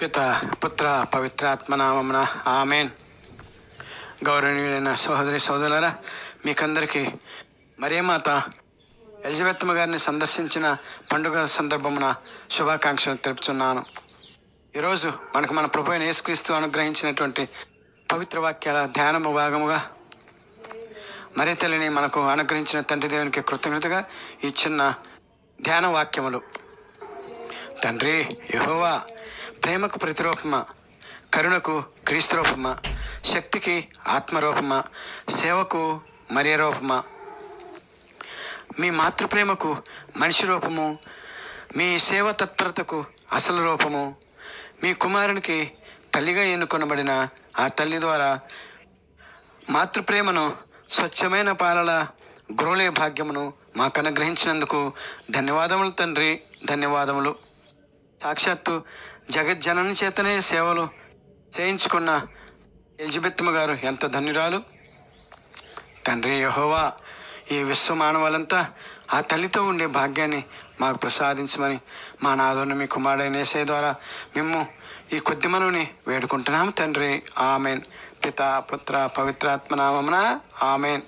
పిత పుత్ర పవిత్రాత్మ నామమున ఆమెన్. గౌరవనీయులైన సహోదరి సోదరులరా మీకందరికీ మరేమాత ఎలిజబెత్తమ్మ గారిని సందర్శించిన పండుగ సందర్భమున శుభాకాంక్షలు తెలుపుతున్నాను. ఈరోజు మనకు మన ప్రభు అయిన యేసుక్రీస్తు అనుగ్రహించినటువంటి పవిత్ర వాక్యాల ధ్యానము భాగముగా మరి తల్లిని మనకు అనుగ్రహించిన తండ్రి దేవునికి కృతజ్ఞతగా ఈ చిన్న ధ్యాన వాక్యములు తండ్రి యహోవా ప్రేమకు ప్రతిరూపమా కరుణకు క్రీస్తురూపమా శక్తికి ఆత్మరూపమా సేవకు మరియ రూపమా మీ మాతృప్రేమకు మనిషి రూపము మీ సేవ తత్పరతకు అసలు రూపము మీ కుమారునికి తల్లిగా ఎన్నుకొనబడిన ఆ తల్లి ద్వారా మాతృప్రేమను స్వచ్ఛమైన పాలల గురులే భాగ్యమును మాకు అనుగ్రహించినందుకు ధన్యవాదములు తండ్రి ధన్యవాదములు. సాక్షాత్తు జగజ్జనన చేతనే సేవలు చేయించుకున్న ఎలిజబెత్తమ్మ గారు ఎంత ధన్యురాలు. తండ్రి యహోవా ఈ విశ్వ మానవాలంతా ఆ తల్లితో ఉండే భాగ్యాన్ని మాకు ప్రసాదించమని మా నాదోని మీ కుమారుడైన ఏసే ద్వారా మేము ఈ కొద్ది మనవిని వేడుకుంటున్నాము తండ్రి. ఆమెన్. పిత పుత్ర పవిత్రాత్మ నామమున ఆమెన్.